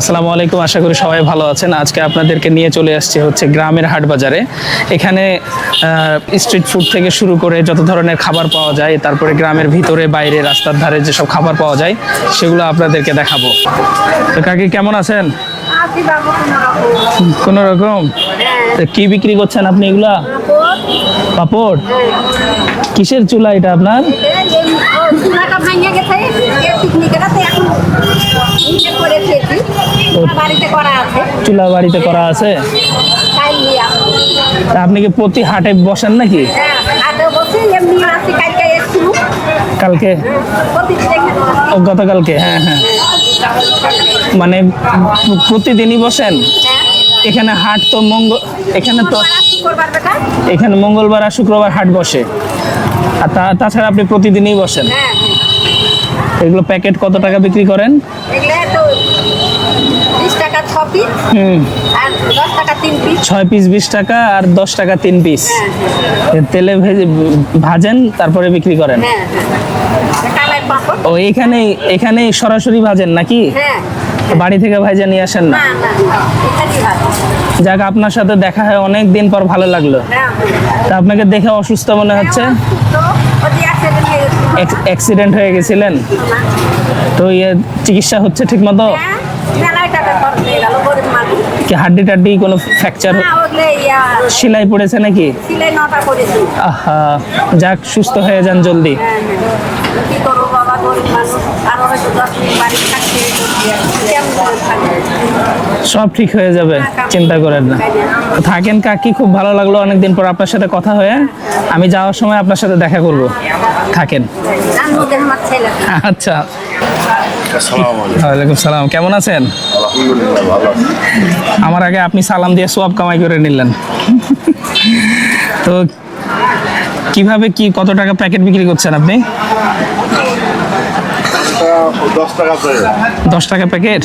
আসসালামু আলাইকুম আশা করি সবাই ভালো আছেন। আজকে আপনাদেরকে নিয়ে চলে আসছে হচ্ছে গ্রামের হাট বাজারে। এখানে স্ট্রিট ফুড থেকে শুরু করে যত ধরনের খাবার পাওয়া যায় তারপরে গ্রামের ভিতরে বাইরে রাস্তার ধারে যেসব খাবার পাওয়া যায় সেগুলো আপনাদেরকে দেখাবো। তো কাকি কেমন আছেন? কোনো রকম কি বিক্রি করছেন আপনি এগুলা? পাপড়? কিসের চুলা এটা আপনার চুলাটা ভাঙিয়ে গেছে পিকনিকেটাতে এখন নিজে করে খেয়েছি বাড়িতে করা আছে চুলা বাড়িতে করা আছে? আপনি কি প্রতি হাটে বসেন নাকি? হ্যাঁ কালকে গতকালকে হ্যাঁ হ্যাঁ। মানে প্রতিদিনই বসেন? হ্যাঁ। এখানে হাট তো মঙ্গল এখানে তো এখানে মঙ্গলবার আর শুক্রবার হাট বসে। আর তাছাড়া আপনি প্রতিদিনই বসেন? হ্যাঁ। এগুলো প্যাকেট কত টাকা বিক্রি করেন? বিশ টাকা ছ পিস আর দশ টাকা তিন পিস ছয় পিস বিশ টাকা আর দশ টাকা তিন পিস হ্যাঁ তেলে ভেজে ভাজেন তারপরে বিক্রি করেন। হ্যাঁ হ্যাঁ। ও এখানেই এখানেই সরাসরি ভাজেন নাকি? হ্যাঁ। বাড়ি থেকে ভাজা নিয়ে আসেন না? যাক আপনার সাথে দেখা হয় অনেক দিন পর ভালো লাগল। হ্যাঁ তা আপনাকে দেখে অসুস্থ মনে হচ্ছে? হয়ে অ্যাক্সিডেন্ট হয়ে গেছিলেন? তো ইয়ে চিকিৎসা হচ্ছে ঠিক মতো হ্যাঁ হয়ে কি হাড্ডি টাড্ডি কোনো ফ্র্যাকচার সেলাই পড়েছে নাকি? আহা যাক সুস্থ হয়ে যান জলদি। হ্যাঁ হ্যাঁ। সব ঠিক হয়ে যাবে চিন্তা করেন না। থাকেন কাকি খুব ভালো লাগল অনেকদিন পর আপনার সাথে কথা হয়ে। আমি যাওয়ার সময় আপনার সাথে দেখা করব। থাকেন। আচ্ছা। ওয়ালাইকুম সালাম কেমন আছেন। আমার আগে আপনি সালাম দিয়ে সোয়াব কামাই করে নিলেন। তো কীভাবে কি কত টাকা প্যাকেট বিক্রি করছেন আপনি? দশ টাকা প্যাকেট।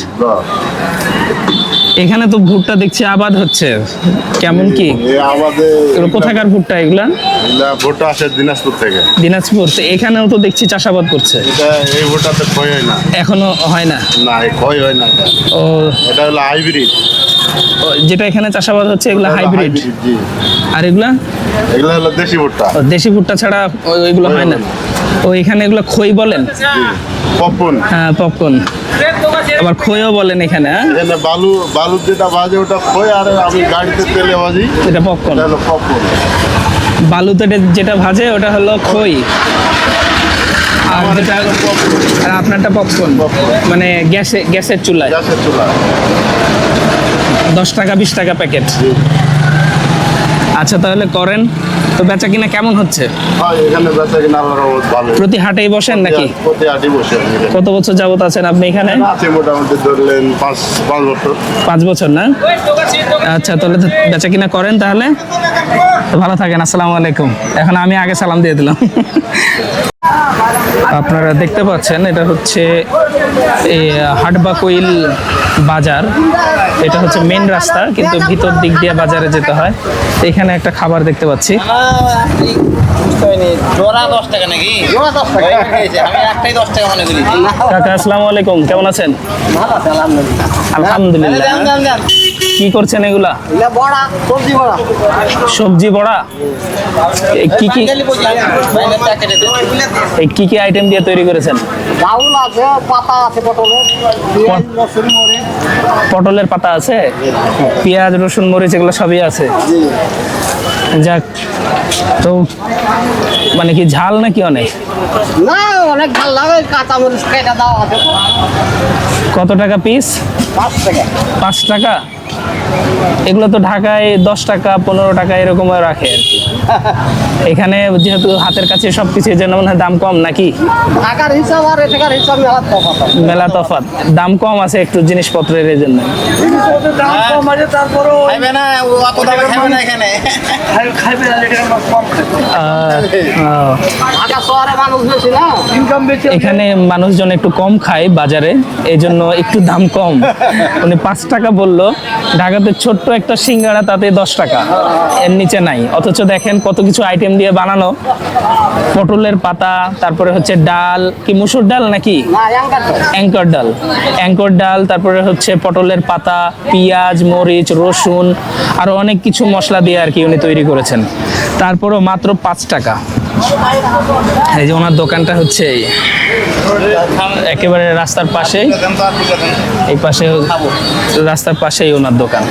এখানে তো ভুট্টা দেখছি আবাদ হচ্ছে। কেমন কি? কোথাকার ভুট্টা এগুলা? ভোটটা আসে দিনাজপুর থেকে। দিনাজপুর। তো এখানেও তো দেখছি চাষাবাদ করছে। এই ভোটটাতে ক্ষয় হয় না। এখনও হয় না? না ক্ষয় হয় না ও। এটা হলো হাইব্রিড যেটা এখানে চাষাবাদ হচ্ছে এগুলো হাইব্রিড আর এগুলা? এগুলা হলো দেশি ভুট্টা। দেশি ভুট্টা ছাড়া ওইগুলো হয় না। ও এখানে এগুলো খই বলেন? পপন হ্যাঁ পপকর্ন। আবার খইও বলেন এখানে হ্যাঁ? এখানে বালু বালু যেটা বাজে ওটা ক্ষয় আর আমি গাড়িতে তেলে বাজি এটা পপকর্ন। এটা পপন বালুতে যেটা ভাজে ওটা হলো খই। আর যেটা আর আপনারটা পপকর্ন। মানে গ্যাসে গ্যাসের চুলায়। গ্যাসের চুলা দশ টাকা বিশ টাকা প্যাকেট। আচ্ছা তাহলে করেন। তো বেচা কিনা কেমন হচ্ছে? এখানে বেচা কিনা ভালো প্রতি হাটেই বসেন নাকি? প্রতি আটি বসে কত বছর যাবত আছেন আপনি এখানে? আছে মোটামুটি ধরলেন পাঁচ পাঁচ বছর। পাঁচ বছর না? আচ্ছা তাহলে বেচা কিনা করেন তাহলে। ভালো থাকেন আসসালামু আলাইকুম। এখন আমি আগে সালাম দিয়ে দিলাম। আপনারা দেখতে পাচ্ছেন এটা হচ্ছে এই হাটবাকুইল বাজার এটা হচ্ছে মেন রাস্তা কিন্তু ভিতর দিক দিয়ে বাজারে যেতে হয়। এখানে একটা খাবার দেখতে পাচ্ছি। কাকা আসসালামু আলাইকুম কেমন আছেন? আলহামদুলিল্লাহ। কি করছেন এগুলা? সবজি বড়া। কি কি কি কি আইটেম দিয়ে তৈরি করেছেন? ডাউল আছে পাতা আছে পটলের। পাতা আছে? পেঁয়াজ রসুন মরিচ এগুলো সবই আছে? যাক তো মানে কি ঝাল নাকি অনেক? না অনেক ভালো লাগে কাঁচা মরিচ কেটে দাও কত টাকা পিস পাঁচ টাকা। এগুলো তো ঢাকায় দশ টাকা পনেরো টাকা এরকম রাখে আর কি। এখানে যেহেতু হাতের কাছে সব কিছু যেন মনে হয় দাম কম নাকি? টাকার হিসাব আর এটাকার হিসাব মেলা তফাৎ দাম কম আছে একটু জিনিসপত্রের এই জন্য। দাম কম আছে তারপরেও খাইবে না অত দামে খাইবে না এখানে। খাইবে না এটা কম আহ, আহ, ঢাকা শহরে মানুষ বেশি না? ইনকাম বেশি এখানে মানুষজন একটু কম খায় বাজারে এই জন্য একটু দাম কম। উনি পাঁচ টাকা বলল, ঢাকাতে ছোট্ট একটা সিঙ্গাড়া তাতে দশ টাকা। এর নিচে নাই। অথচ দেখেন কত কিছু আইটেম দিয়ে বানানো। পটলের পাতা, তারপরে হচ্ছে ডাল, কি মুসুর ডাল নাকি? অ্যাঙ্কর ডাল। অ্যাঙ্কর ডাল, তারপরে হচ্ছে পটলের পাতা, পেঁয়াজ, মরিচ, রসুন, আরও অনেক কিছু মশলা দিয়ে আর কি উনি তৈরি করেছেন। তারপরও মাত্র পাঁচ টাকা। এই যে ওনার দোকানটা হচ্ছে একেবারে রাস্তার পাশেই এই পাশে রাস্তার পাশেই ওনার দোকান।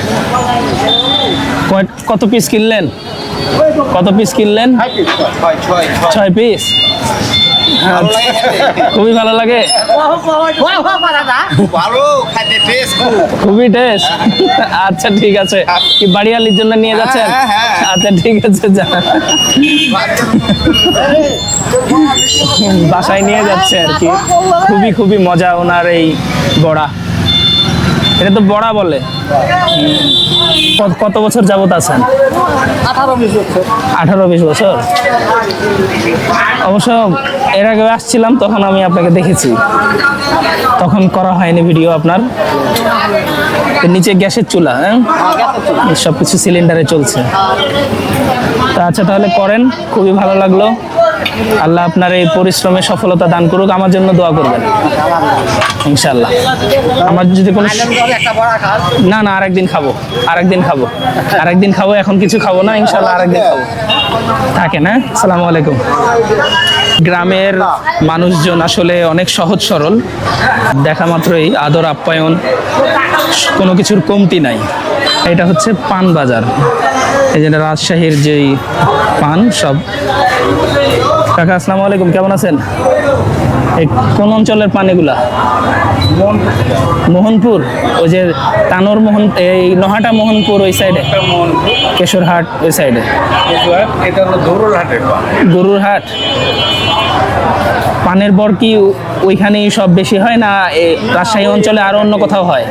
কত পিস কিনলেন? কত পিস কিনলেন? ছয় পিস খুবই ভালো লাগে। খুবই টেস্ট আচ্ছা ঠিক আছে। কি বাড়িয়ালির জন্য নিয়ে যাচ্ছেন? হ্যাঁ, হ্যাঁ। আচ্ছা ঠিক আছে যা। বাসায় নিয়ে যাচ্ছে আর কি। খুবই খুবই মজা ওনার এই বড়া। এটা তো বড়া বলে। কত- কত বছর যাবত আছেন? আঠারো বিশ বছর। অবশ্য এর আগে আসছিলাম তখন আমি আপনাকে দেখেছি। তখন করা হয়নি ভিডিও আপনার। নিচে গ্যাসের চুলা হ্যাঁ? সব কিছু সিলিন্ডারে চলছে। তা আচ্ছা তাহলে করেন খুবই ভালো লাগল। আল্লাহ আপনার এই পরিশ্রমে সফলতা দান করুক আমার জন্য দোয়া করবেন। ইনশাল্লাহ আমার যদি কোনো না না আরেকদিন খাব আরেকদিন খাব। আরেকদিন খাব এখন কিছু খাব না ইনশাল্লাহ আরেকদিন খাব। থাকে না সালামু আলাইকুম। গ্রামের মানুষজন আসলে অনেক সহজ সরল। দেখা মাত্রই আদর, আপ্যায়ন, কোনো কিছুর কমতি নাই। এটা হচ্ছে পান বাজার। এই যে রাজশাহীর যেই পান সব। কাকা, আসসালামু আলাইকুম, কেমন আছেন? কোন অঞ্চলের পান এগুলা? মোহনপুর ওই যে তানোর মোহন এই নহাটা মোহনপুর ওই সাইডে কেশরহাট ওই সাইডে পা গরুর হাট। পানের বর কি ওইখানেই সব বেশি হয় না রাজশাহী অঞ্চলে আরও অন্য কোথাও হয়?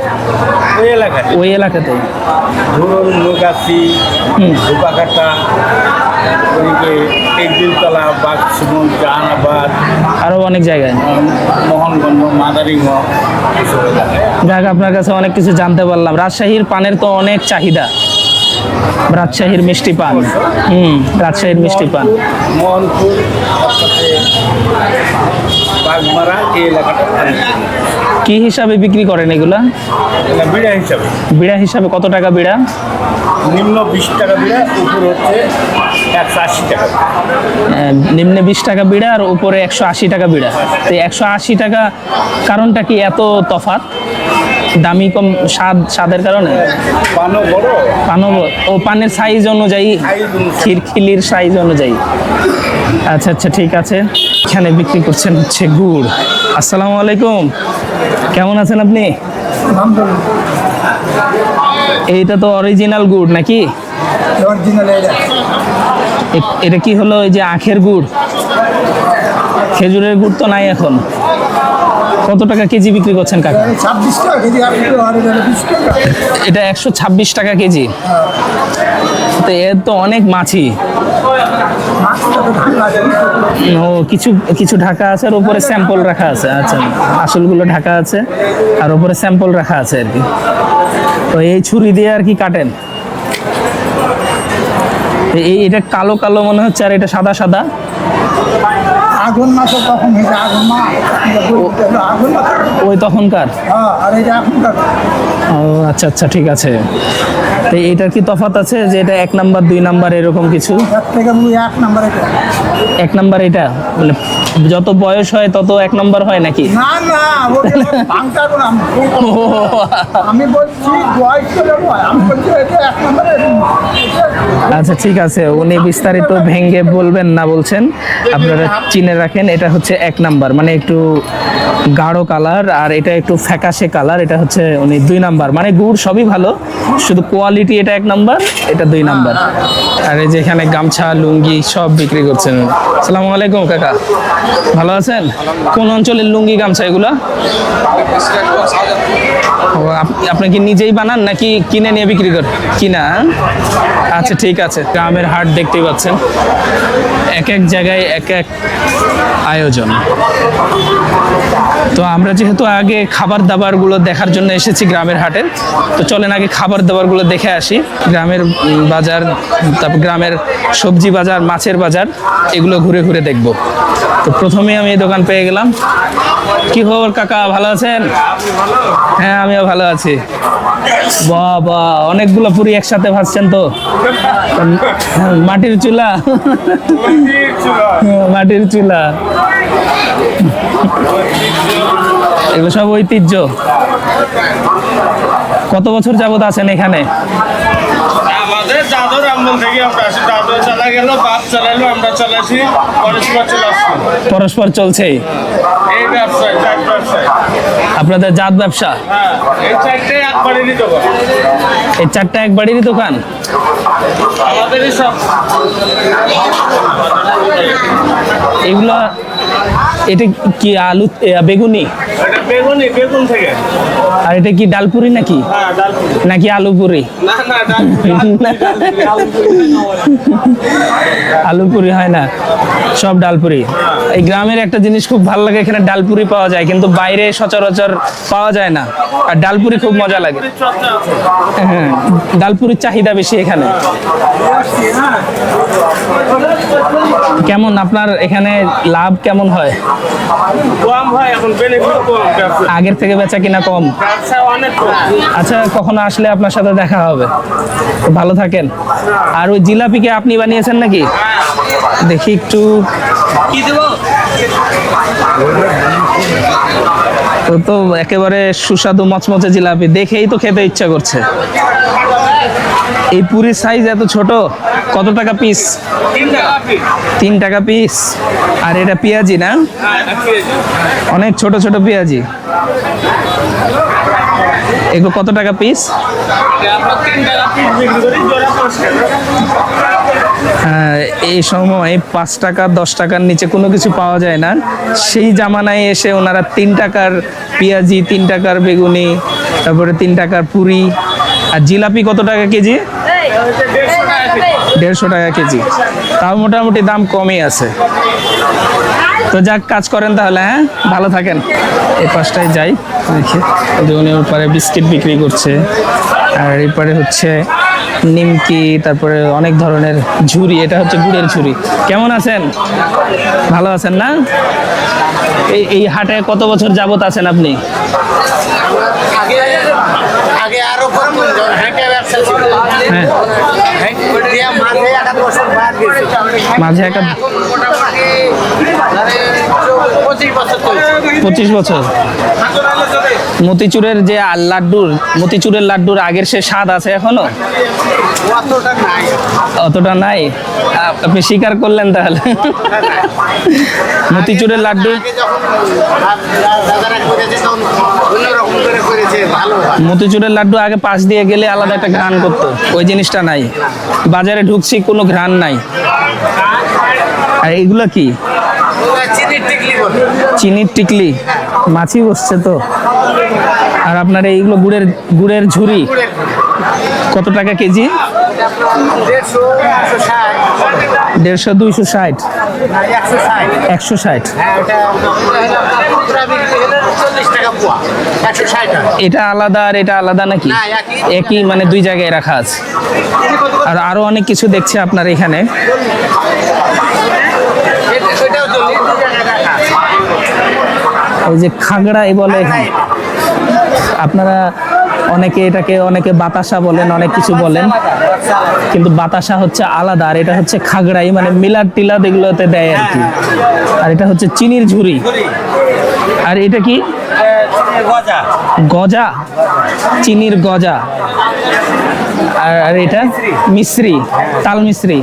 ওই এলাকায়? ওই এলাকাতে। ধরুন নৌকাশি ধোপাকাটা ওইদিকে একদিনতলা বাঘসুমন জাহানাবাদ আরও অনেক জায়গায়। মোহনগঞ্জ মাদারিগঞ্জ যাক আপনার কাছে অনেক কিছু জানতে পারলাম। রাজশাহীর পানের তো অনেক চাহিদা। রাজশাহীর মিষ্টি পান। হুম রাজশাহীর মিষ্টি পান। মোহনপুর বাগমারা এই এলাকাটা কি হিসাবে বিক্রি করেন এগুলা? বিড়া হিসাবে। বিড়া হিসাবে কত টাকা বিড়া? নিম্ন বিশ টাকা বিড়া উপর হচ্ছে একশো আশি টাকা। আহ, নিম্নে বিশ টাকা বিড়া আর উপরে একশো আশি টাকা বিড়া। তো একশো আশি টাকা কারণটা কি এত তফাত দামি কম স্বাদ স্বাদের কারণে? পানও বড়। পানও ও পানের সাইজ অনুযায়ী। খিরখিলির সাইজ অনুযায়ী। আচ্ছা আচ্ছা ঠিক আছে। এখানে বিক্রি করছেন হচ্ছে গুড়। আসসালামু আলাইকুম। কেমন আছেন আপনি? এইটা তো অরিজিনাল গুড় নাকি? এটা কি হলো এই যে আখের গুড়? খেজুরের গুড় তো নাই এখন। কত টাকা কেজি বিক্রি করছেন কাকা? এটা একশো ছাব্বিশ টাকা কেজি। তো এর তো অনেক মাছি। ও কিছু কিছু ঢাকা আছে আর উপরে স্যাম্পল রাখা আছে। আচ্ছা আসলগুলো ঢাকা আছে আর উপরে স্যাম্পল রাখা আছে আর কি। তো এই ছুরি দিয়ে আর কি কাটেন? এই এটা কালো কালো মনে হচ্ছে আর এটা সাদা সাদা। আগুন মাছ তখন হয়েছে আগুন মাছ আগুন ওই তখনকার? হ্যাঁ আর এটা এখনকার। ও আচ্ছা আচ্ছা ঠিক আছে। তো এটার কি তফাত আছে যে এটা এক নাম্বার দুই নাম্বার এরকম কিছু? এক নাম্বার এটা। এক নাম্বার এটা? মানে যত বয়স হয় তত এক নম্বর হয় নাকি? না না আমি বলছি। আচ্ছা ঠিক আছে উনি বিস্তারিত ভেঙ্গে বলবেন না বলছেন। আপনারা চিনে রাখেন এটা হচ্ছে এক নাম্বার মানে একটু গাঢ় কালার আর এটা একটু ফ্যাকাশে কালার এটা হচ্ছে উনি দুই নাম্বার। মানে গুড় সবই ভালো শুধু কোয়ালিটি এটা এক নাম্বার এটা দুই নাম্বার। আর এই যে এখানে গামছা লুঙ্গি সব বিক্রি করছেন সালামু আলাইকুম কাকা। ভালো আছেন? কোন অঞ্চলের লুঙ্গি, গামছা এগুলো? আপনি কি নিজেই বানান নাকি কিনে নিয়ে বিক্রি করেন? কিনা? আচ্ছা ঠিক আছে। গ্রামের হাট দেখতেই পাচ্ছেন। এক এক জায়গায় এক এক আয়োজন। তো আমরা যেহেতু আগে খাবার দাবারগুলো দেখার জন্য এসেছি গ্রামের হাটে, তো চলেন আগে খাবার দাবারগুলো দেখে আসি। গ্রামের বাজার, তারপর গ্রামের সবজি বাজার, মাছের বাজার, এগুলো ঘুরে ঘুরে দেখব। তো প্রথমেই আমি এই দোকান পেয়ে গেলাম। কি খবর কাকা? ভালো আছেন? হ্যাঁ আমিও ভালো আছি। বাবা অনেকগুলো পুরি একসাথে ভাজছেন তো। হ্যাঁ, মাটির চুলা। মাটির চুলা। এগুলো সব ঐতিহ্য। কত বছর যাবত আছেন এখানে? দাদুর থেকে আমরা আসি দাদু চালা গেল বাপ চালাইলো আমরা চালাইছি পরস্পর চলে পরস্পর চলছে? এই ব্যবসায় চার ব্যবসায়। আপনাদের জাত ব্যবসা? হ্যাঁ এই চারটে এই এক বাড়িরই দোকান? আমাদেরই সব। এগুলো এটা কি আলু বেগুনি? বেগুনি বেগুন থেকে। আর এটা কি ডালপুরি নাকি? হ্যাঁ ডালপুরি। নাকি আলু পুরি না না ডালপুরি আলু পুরি হয় না সব ডালপুরি। এই গ্রামের একটা জিনিস খুব ভালো লাগে এখানে ডালপুরি পাওয়া যায় কিন্তু বাইরে সচরাচর পাওয়া যায় না। আর ডালপুরি খুব মজা লাগে। হ্যাঁ ডালপুরির চাহিদা বেশি এখানে। কেমন আপনার এখানে লাভ কেমন হয়? কম হয় এখন বেনিফিট কম। আগের থেকে বেচা কিনা কম? আচ্ছা কখনো আসলে আপনার সাথে দেখা হবে? ভালো থাকেন। আর ওই জিলাপিকে আপনি বানিয়েছেন নাকি? দেখি একটু। কি দেবো? তো তো একেবারে সুস্বাদু মচমচে জিলাপি। দেখেই তো খেতে ইচ্ছা করছে। এই পুরীর সাইজ এত ছোট কত টাকা পিস তিন টাকা পিস আর এটা পেঁয়াজি না? অনেক ছোট ছোট পেঁয়াজি। এগুলো কত টাকা পিস হ্যাঁ, এই সময় পাঁচ টাকা দশ টাকার নিচে কোনো কিছু পাওয়া যায় না। সেই জামানায় এসে ওনারা তিন টাকার পেঁয়াজি তিন টাকার বেগুনি তারপরে তিন টাকার পুরি আর জিলাপি কত টাকা কেজি? দেড়শো টাকা কেজি। তাও মোটামুটি দাম কমই আছে। তো যাক, কাজ করেন তাহলে হ্যাঁ? ভালো থাকেন। এই পাশটায় যাই, দেখি। যেমন ওর পারে বিস্কিট বিক্রি করছে। আর এই পারে হচ্ছে নিমকি, তারপরে অনেক ধরনের ঝুড়ি এটা হচ্ছে গুড়ের ঝুড়ি কেমন আছেন? ভালো আছেন না? এই এই হাটে কত বছর যাবত আছেন আপনি আগে আগে আরও করতুন যখন হেঁটে ব্যবসা ছিল হ্যাঁ হেঁটে দিয়ে মাঝে একটা পঁচিশ বছর মতিচুরের যে লাড্ডুর মতিচুরের লাড্ডুর আগের সে স্বাদ আছে এখনও? অতটা নাই। আপনি স্বীকার করলেন তাহলে। মতিচুরের লাড্ডু? মতিচুরের লাড্ডু আগে পাশ দিয়ে গেলে আলাদা একটা ঘ্রাণ করতো। ওই জিনিসটা নাই। বাজারে ঢুকছি কোনো ঘ্রাণ নাই। আর এগুলো কি? চিনির চিনির টিকলি। মাছি বসছে তো। আর আপনার এইগুলো গুড়ের গুড়ের ঝুড়ি কত টাকা কেজি? দেড়শো দুইশো ষাট। একশো ষাট। এটা আলাদা আর এটা আলাদা নাকি। একই মানে দুই জায়গায় রাখা আছে। আর আরও অনেক কিছু দেখছে আপনার এখানে এটা- ওইটাও চল্লিশ দু টাকা রাখা আছে। ওই যে খাগড়াই বলে আপনারা অনেকে এটাকে, অনেকে বাতাসা বলেন, অনেক কিছু বলেন। কিন্তু বাতাসা হচ্ছে আলাদা, আর এটা হচ্ছে খাগড়াই মানে মিলার টিলাদ এগুলোতে দেয় আর কি। আর এটা হচ্ছে চিনির ঝুড়ি আর এটা কি? গজা। গজা চিনির গজা। আর আর এটা মিশ্রি তাল মিশ্রি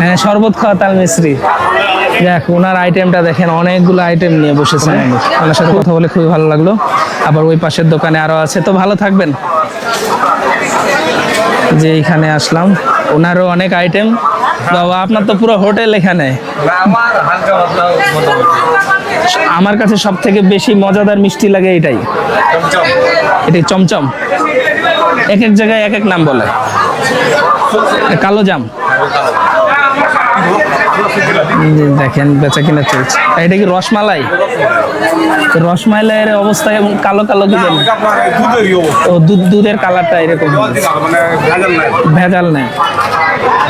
হ্যাঁ শরবত খাওয়া তাল মিশ্রি দেখ ওনার আইটেমটা দেখেন, অনেকগুলো আইটেম নিয়ে বসেছেন। ওনার সাথে কথা বলে খুবই ভালো লাগল। আবার ওই পাশের দোকানে আরও আছে। তো ভালো থাকবেন। যে এখানে আসলাম, ওনারও অনেক আইটেম বাবা, আপনার তো পুরো হোটেল এখানে। আমার কাছে সব থেকে বেশি মজাদার মিষ্টি লাগে এটাই। এটাই চমচম। এক এক জায়গায় এক এক নাম বলে। কালো জাম। দেখেন বেচা কিনা চলছে এটা কি রসমালাই? রসমালাইয়ের অবস্থা এবং কালো কালো অবস্থা ও দুধ দুধের কালারটা এরকম। ভেজাল নেই।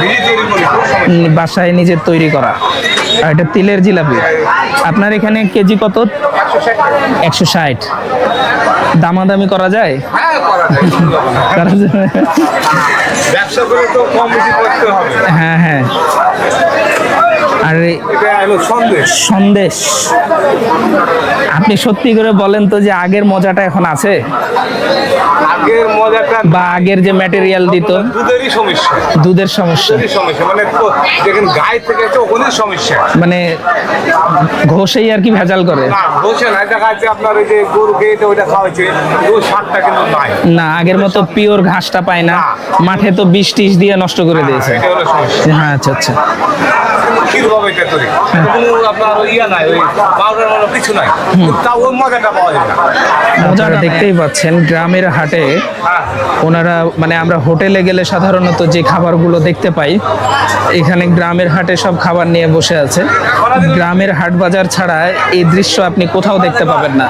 নিজে বাসায় নিজের তৈরি করা। আর এটা তিলের জিলাপি। আপনার এখানে কেজি কত? একশো ষাট। দামাদামি করা যায়? হ্যাঁ হ্যাঁ। আর সন্দেশ। সন্দেশ। আপনি সত্যি করে বলেন তো যে আগের মজাটা এখন আছে? আগের মজাটা বা আগের যে ম্যাটেরিয়াল দিত? দুধেরই সমস্যা। দুধের সমস্যা। সমস্যা। মানে যেখানে গায়ে থেকে আছে ওখানেই সমস্যা। মানে ঘষেই আর কি ভেজাল করে। না বসে না দেখা যাচ্ছে আপনার ওই যে গরু খেয়েছে ওইটা খাওয়াচ্ছে। ওই স্বাদটা কিন্তু নাই। না আগের মতো পিওর ঘাসটা পায় না। মাঠে তো বিষ টিস দিয়ে নষ্ট করে দিয়েছে। হ্যাঁ আচ্ছা আচ্ছা। কীরকম এটা তৈরি কোনো আপনার ওই ইয়া নাই ওই পাউডার মতো কিছু নাই। তা ওই মজাটা পাওয়া যায় না। আপনারা দেখতেই পাচ্ছেন গ্রামের হাটে হ্যাঁ। ওনারা মানে আমরা হোটেলে গেলে সাধারণত যে খাবারগুলো দেখতে পাই এখানে গ্রামের হাটে সব খাবার নিয়ে বসে আছে। গ্রামের হাট বাজার ছাড়া এই দৃশ্য আপনি কোথাও দেখতে পাবেন না।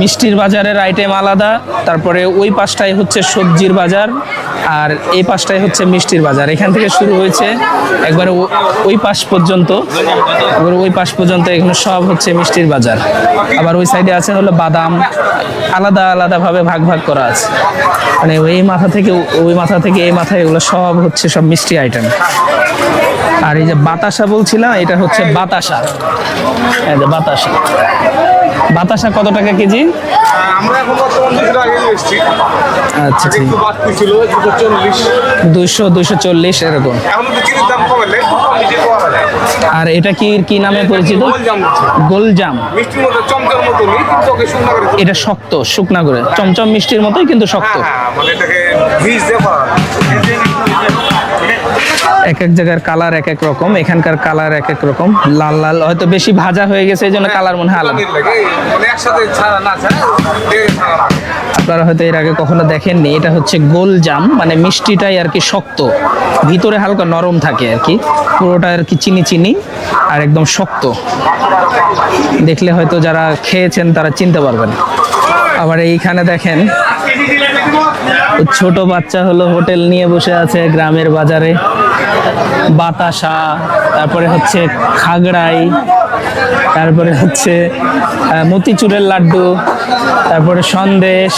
মিষ্টির বাজারের আইটেম আলাদা তারপরে ওই পাশটাই হচ্ছে সবজির বাজার আর এই পাশটাই হচ্ছে মিষ্টির বাজার। এখান থেকে শুরু হয়েছে একবারে ওই পাশ পর্যন্ত। এবার ওই পাশ পর্যন্ত এখানে সব হচ্ছে মিষ্টির বাজার। আবার ওই সাইডে আছে হলো বাদাম। আলাদা আলাদাভাবে ভাগ ভাগ করা আছে। মানে এই মাথা থেকে ওই মাথা থেকে এই মাথায় এগুলো সব হচ্ছে সব মিষ্টি আইটেম আর এই যে বাতাসা বলছিলাম এটা হচ্ছে বাতাসা। এই যে বাতাসা। বাতাসা কত টাকা কেজি? আমরা এখন বর্তমান দুশো টাকা কিলো এসেছি আচ্ছা একটু বাড়তি ছিল দুশো চল্লিশ। এরকম। এখন দাম কমালে আর এটা কি কি নামে পরিচিত? গোলজাম। মিষ্টির মতো চমচমের মতো কিন্তু শুকনা করে এটা শক্ত শুকনা করে চমচম মিষ্টির মতোই কিন্তু শক্ত। হ্যাঁ হ্যাঁ মানে এটাকে ভিজ দিয়ে করা হয়। এক এক জায়গার কালার এক এক রকম, এখানকার কালার এক এক রকম। লাল লাল, হয়তো বেশি ভাজা হয়ে গেছে, এই জন্য কালার মনে হয়। আপনারা হয়তো এর আগে কখনো দেখেননি, এটা হচ্ছে গোল জাম মানে মিষ্টিটাই আর কি শক্ত। ভিতরে হালকা নরম থাকে আর কি, পুরোটা আর কি চিনি চিনি, আর একদম শক্ত। দেখলে হয়তো যারা খেয়েছেন তারা চিনতে পারবেন। আবার এইখানে দেখেন ছোট বাচ্চা হলো হোটেল নিয়ে বসে আছে গ্রামের বাজারে। বাতাসা, তারপরে হচ্ছে খাগড়াই, তারপরে হচ্ছে মতিচুরের লাড্ডু, তারপরে সন্দেশ।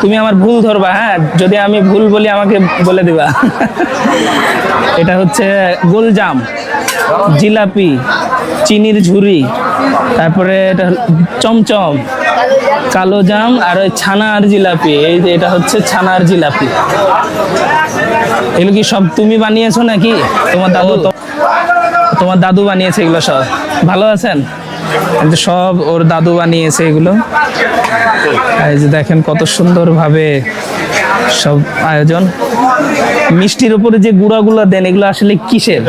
তুমি আমার ভুল ধরবা হ্যাঁ? যদি আমি ভুল বলি আমাকে বলে দিবা। এটা হচ্ছে গোলজাম, জিলাপি, চিনির ঝুরি, তারপরে এটা চমচম। কালো জাম আর ওই ছানার জিলাপি এই যে এটা হচ্ছে ছানার জিলাপি। এগুলো কি সব তুমি বানিয়েছো নাকি? তোমার দাদু তোমার দাদু বানিয়েছে এগুলো সব। ভালো আছেন? সব ওর দাদু বানিয়েছে এগুলো। এই যে দেখেন কত সুন্দরভাবে সব আয়োজন। মিষ্টির উপরে যে গুঁড়াগুলো দেন এগুলো আসলে কিসের?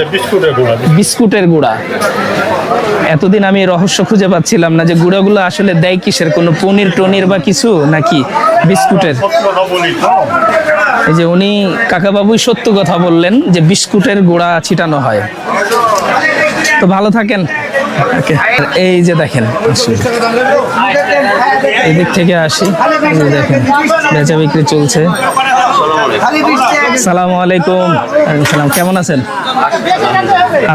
বিস্কুটের গুঁড়া। এতদিন আমি রহস্য খুঁজে পাচ্ছিলাম না যে গুঁড়াগুলো আসলে দেয় কিসের? কোনো পনির টনির বা কিছু নাকি বিস্কুটের? এই যে উনি কাকাবাবুই সত্য কথা বললেন যে বিস্কুটের গুঁড়া ছিটানো হয়। তো ভালো থাকেন. এই যে দেখেন। এদিক থেকে আসি। দেখেন, বেচা বিক্রি চলছে। সালামু আলাইকুম। সালাম। কেমন আছেন?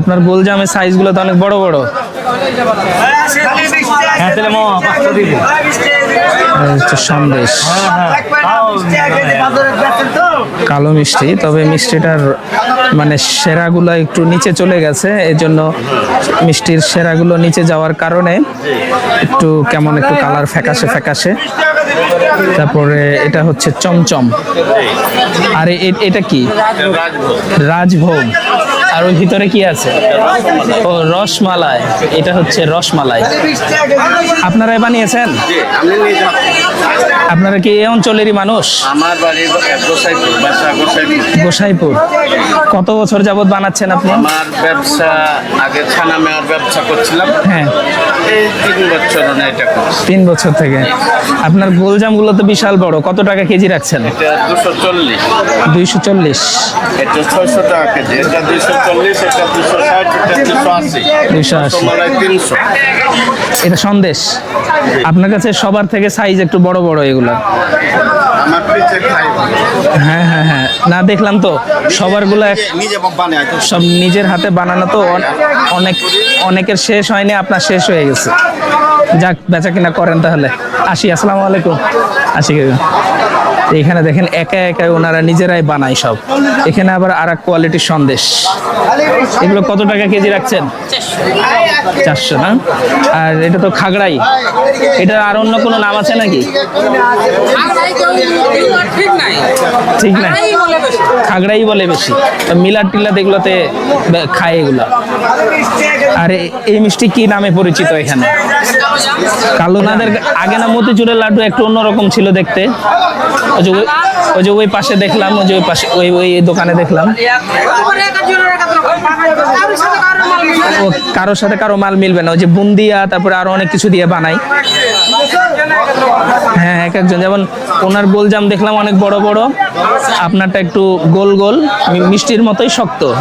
আপনার গোলজামের সাইজগুলো তো অনেক বড় বড়। সন্দেশ কালো মিষ্টি, তবে মিষ্টিটার মানে সেরাগুলো একটু নিচে চলে গেছে এই জন্য মিষ্টির সেরাগুলো নিচে যাওয়ার কারণে একটু কেমন একটু কালার ফ্যাকাশে ফ্যাকাশে। তারপরে এটা হচ্ছে চমচম। আর এটা কি? রাজভোগ। আর ওই ভিতরে কি আছে? ও রসমালাই। এটা হচ্ছে রসমালাই। আপনারাই বানিয়েছেন? আপনারা কি এই অঞ্চলেরই মানুষ? আমার বাড়ি গোসাইপুর কত বছর যাবত বানাচ্ছেন আপনি? আমার ব্যবসা আগে ছানা মেয়ার ব্যবসা করছিলাম। হ্যাঁ। তিন বছর এটা করছি। তিন বছর থেকে। আপনার গোলজামগুলো তো বিশাল বড়। কত টাকা কেজি রাখছেন? এটা দুশো চল্লিশ। দুইশো চল্লিশ। এটা ছয়শো টাকা কেজি। এটা দুশো চল্লিশ এটা দুশো ষাট এটা দুশো আশি। দুইশো আশি। তিনশো। এটা সন্দেশ। আপনার কাছে সবার থেকে সাইজ একটু বড় বড় এগুলো। হ্যাঁ হ্যাঁ হ্যাঁ। না দেখলাম তো সবারগুলো সব নিজের হাতে বানানো তো অন- অনেক অনেকের শেষ হয়নি আপনার শেষ হয়ে গেছে। যাক বেচা কিনা করেন তাহলে। আসি আসসালামু আলাইকুম। আসি। এখানে দেখেন একা একা ওনারা নিজেরাই বানায় সব। এখানে আবার আর এক কোয়ালিটির সন্দেশ। এগুলো কত টাকা কেজি রাখছেন? চারশো, না? আর এটা তো খাগড়াই। এটা আর অন্য কোনো নাম আছে নাকি? ঠিক না। খাগড়াই বলে বেশি। মিলার টিলার এগুলোতে খায় এগুলো। আর এই মিষ্টি কি নামে পরিচিত এখানে? কালো নাদের আগে না মতিচুরের লাড্ডু একটু অন্যরকম ছিল দেখতে। ওই যে ওই- যে ওই পাশে দেখলাম, ওই যে ওই পাশে ওই ওই দোকানে দেখলাম। কারোর সাথে কারও মাল মিলবে না। ওই যে বুন্দিয়া তারপরে আরও অনেক কিছু দিয়ে বানাই হ্যাঁ এক একজন। যেমন ওনার গোলজাম দেখলাম অনেক বড় বড়। আপনারটা একটু গোল গোল মিষ্টির মতোই শক্ত।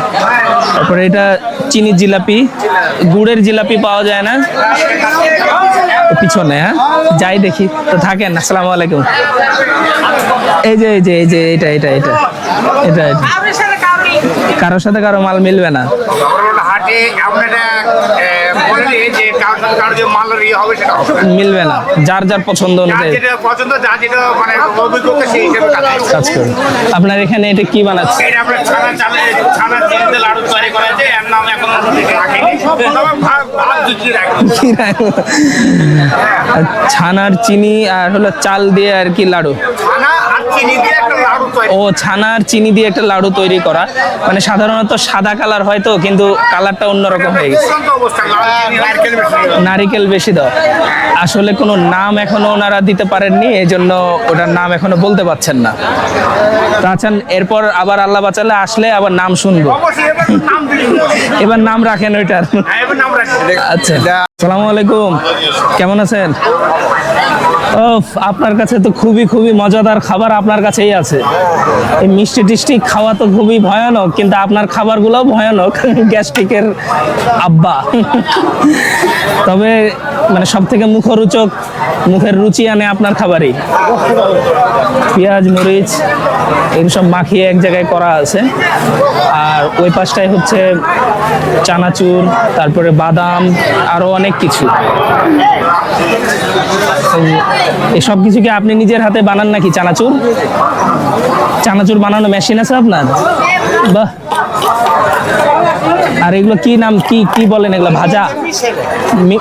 তারপরে এটা চিনির জিলাপি। গুড়ের জিলাপি পাওয়া যায় না। পিছনে হ্যাঁ? যাই দেখি। তো থাকেন, আসসালামু আলাইকুম। এই যে এই যে এই যে, এটা এটা এটা এটা কারোর সাথে কারও মাল মিলবে না। হাটে আমরা এটা যে কারোর সাথে কারোর যে মালের ইয়ে হবে সেটা হবে। মিলবে না। যার যার পছন্দ যার অনুযায়ী। যেটা পছন্দ যার যেটা মানে অভিজ্ঞতা সেই হিসেবে কাজ করবে। কাজ করুন আপনার এখানে এটা কি বানাচ্ছে? এটা আমরা ছানা চালে ছানা লাড়ু তৈরি করা হয়েছে এর নাম এখন রাখিনি। তবে কি? ছানার চিনি আর হলো চাল দিয়ে আর কি লাড়ু? ছানা আর চিনি দিয়ে একটা লাড়ু তৈরি। ও ছানার চিনি দিয়ে একটা লাড়ু তৈরি করা। মানে সাধারণত সাদা কালার হয় তো কিন্তু কালারটা অন্যরকম হয়ে গেছে। নারকেল বেশি দাও আসলে কোনো নাম এখনও ওনারা দিতে পারেননি এই জন্য ওটার নাম এখনও বলতে পারছেন না। তাছাড়া এরপর আবার আল্লাহ বাঁচালে আসলে আবার নাম শুনব। এবার নাম দিন এবার নাম রাখেন ওইটার। হ্যাঁ, এবার নাম রাখি আচ্ছা। সালামু আলাইকুম। কেমন আছেন? আপনার কাছে তো খুবই খুবই মজাদার খাবার আপনার কাছেই আছে। এই মিষ্টি টিষ্টি খাওয়া তো খুবই ভয়ানক, কিন্তু আপনার খাবারগুলোও ভয়ানক, গ্যাস্ট্রিকের আব্বা। তবে মানে সব থেকে মুখরোচক, মুখের রুচি আনে আপনার খাবারই। পেঁয়াজ, মরিচ সব মাখিয়ে এক জায়গায় করা আছে। আর ওই পাশটায় হচ্ছে চানাচুর, তারপরে বাদাম, আরও অনেক কিছু। এসব কিছু কি আপনি নিজের হাতে বানান নাকি চানাচুর? চানাচুর বানানো মেশিন আছে আপনার? বাহ। আর এগুলো কি নাম, কি কি বলেন এগুলো? ভাজা?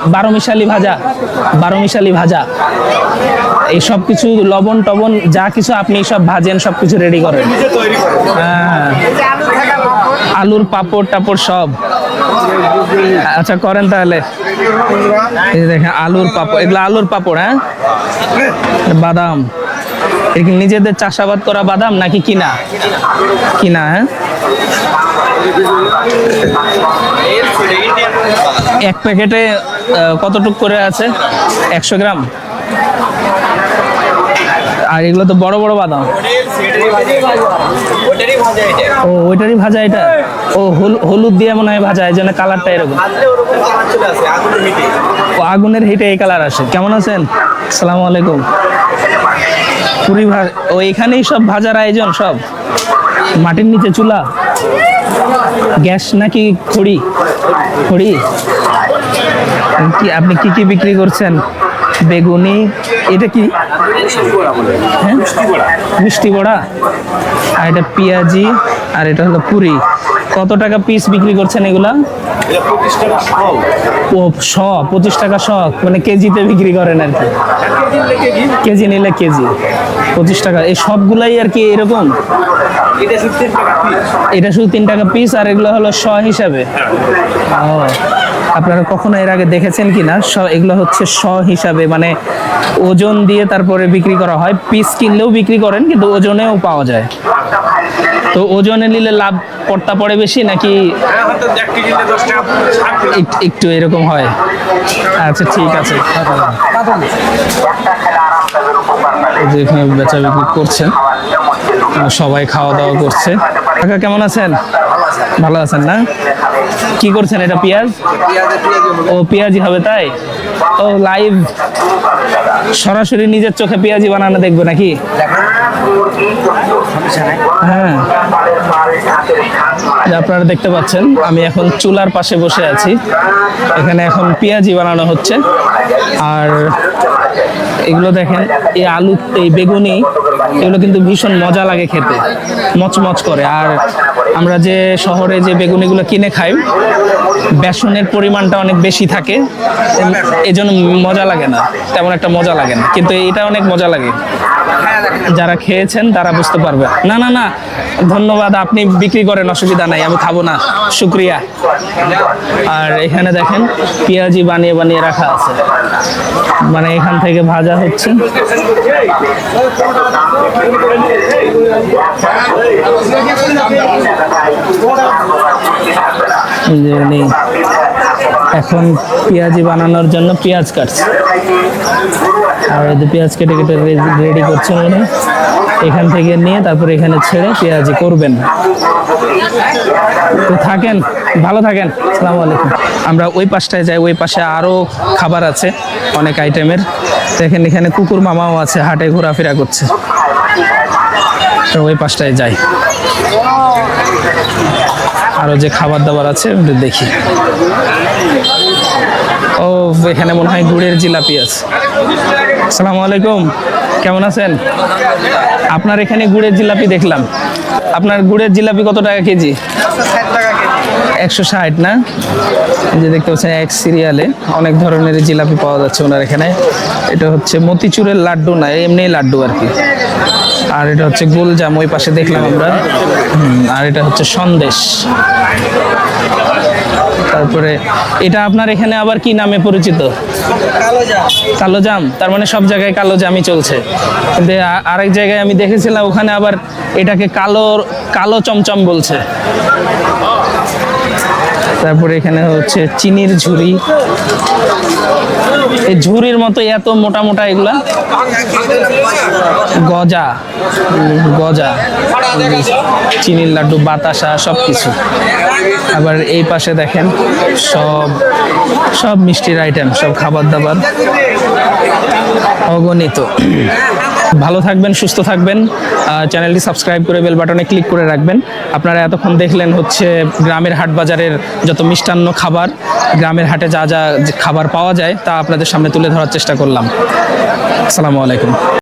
বারো মিশালি ভাজা বারো মিশালি ভাজা। এই সব কিছু, লবণ টবণ, যা কিছু আপনি সব ভাজেন, সব কিছু রেডি করেন। হ্যাঁ। আলুর পাপড় টাপড় সব। আচ্ছা করেন তাহলে। এই দেখেন, আলুর পাপড়। এগুলো আলুর পাপড় হ্যাঁ? বাদাম। কি নিজেদের চাষাবাদ করা বাদাম নাকি কিনা? কিনা হ্যাঁ? এক প্যাকেটে কতটুক করে আছে? একশো গ্রাম? আর এগুলো তো বড় বড় বাদাম। ও, ওইটারই ভাজা এটা? ও হলু- হলুদ দিয়ে মনে হয় ভাজা এই জন্য কালারটা এরকম। ও আগুনের হিটে এই কালার আসে। কেমন আছেন? সালাম আলাইকুম। পুরি ও এখানেই সব ভাজার আয়োজন সব? মাটির নিচে চুলা? গ্যাস নাকি খড়ি? খড়ি? কি আপনি কি কি বিক্রি করছেন? বেগুনি এটা কি? হ্যাঁ? মিষ্টি বড়া। আর এটা পেঁয়াজি আর এটা হলো পুরি। কত টাকা পিস বিক্রি করছেন এগুলা? ও শ পঁচিশ টাকা শ মানে কেজিতে বিক্রি করেন আর কি। কেজি নিলে কেজি। পঁচিশ টাকা। এই সবগুলাই আর কি এরকম? এটা শুধু তিন টাকা পিস আর এগুলো হলো শ হিসাবে? ও আপনারা কখনো এর আগে দেখেছেন কি না এগুলো হচ্ছে শ হিসাবে মানে ওজন দিয়ে তারপরে বিক্রি করা হয়। পিস কিনলেও বিক্রি করেন কিন্তু ওজনেও পাওয়া যায়। তো ওজনে নিলে লাভ পড়তা পড়ে বেশি নাকি এক- একটু এরকম হয়? আচ্ছা ঠিক আছে এই যে এখানে বেচা বিক্রি করছেন সবাই খাওয়া দাওয়া করছে। কাকা, কেমন আছেন? ভালো আছেন না? কি করছেন এটা, পেঁয়াজ? ও পেঁয়াজি হবে তাই? ও লাইভ সরাসরি নিজের চোখে পেঁয়াজি বানানো দেখবে নাকি? হ্যাঁ। আপনারা দেখতে পাচ্ছেন, আমি এখন চুলার পাশে বসে আছি। এখানে এখন পেঁয়াজি বানানো হচ্ছে। আর এগুলো দেখেন, এই আলু, এই বেগুনি, এগুলো কিন্তু ভীষণ মজা লাগে খেতে। মচমচ করে। আর আমরা যে শহরে যে বেগুনিগুলো কিনে খাই, বেসনের পরিমাণটা অনেক বেশি থাকে। এই জন্য মজা লাগে না। তেমন একটা মজা লাগে না। কিন্তু এটা অনেক মজা লাগে। যারা খেয়েছেন, তারা বুঝতে পারবে। না না না, ধন্যবাদ, আপনি বিক্রি করেন, অসুবিধা নাই, আমি খাব না, শুক্রিয়া। আর এখানে দেখেন, পেঁয়াজি বানিয়ে বানিয়ে রাখা আছে। মানে এখান থেকে ভাজা হচ্ছে। এখন পেঁয়াজি বানানোর জন্য পেঁয়াজ কাটছে। আর এই যে পেঁয়াজ কেটে কেটে রেডি করছেন উনি এখান থেকে নিয়ে তারপর এখানে ছেড়ে পেঁয়াজি করবেন। তো থাকেন, ভালো থাকেন। আসসালামু আলাইকুম। আমরা ওই পাশটায় যাই, ওই পাশে আরও খাবার আছে, অনেক আইটেমের। দেখেন এখানে কুকুর মামাও আছে, হাটে ঘোরাফেরা করছে। তো ওই পাশটায় যাই। আরও যে খাবার দাবার আছে দেখি। ও, এখানে মনে হয় গুড়ের জিলাপি আছে। আসসালামু আলাইকুম। কেমন আছেন? আপনার এখানে গুড়ের জিলাপি দেখলাম। আপনার গুড়ের জিলাপি কত টাকা কেজি? একশো ষাট, না? যে দেখতে পাচ্ছেন, এক সিরিয়ালে অনেক ধরনের জিলাপি পাওয়া যাচ্ছে ওনার এখানে। এটা হচ্ছে মতিচুরের লাড্ডু না এমনি লাড্ডু আর কি। আর এটা হচ্ছে গোলজাম, ওই পাশে দেখলাম আমরা। আর এটা হচ্ছে সন্দেশ। তারপরে এটা আপনার এখানে আবার কি নামে পরিচিত? কালো জাম। তার মানে সব জায়গায় কালো জামই চলছে। কিন্তু আরেক জায়গায় আমি দেখেছিলাম ওখানে আবার এটাকে কালো কালো চমচম বলছে। তারপরে এখানে হচ্ছে চিনির ঝুড়ি। এই ঝুড়ির মতো এত মোটা মোটা এগুলা। গজা গজা, চিনির লাড্ডু, বাতাসা সব কিছু আবার এই পাশে দেখেন সব সব মিষ্টির আইটেম সব খাবার দাবার। অগণিত। ভালো থাকবেন, সুস্থ থাকবেন। চ্যানেলটি সাবস্ক্রাইব করে বেল বাটনে ক্লিক করে রাখবেন। আপনারা এতক্ষণ দেখলেন হচ্ছে গ্রামের হাট বাজারের যত মিষ্টান্ন খাবার, গ্রামের হাটে যা যা খাবার পাওয়া যায় তা আপনাদের সামনে তুলে ধরার চেষ্টা করলাম। আসসালামু আলাইকুম।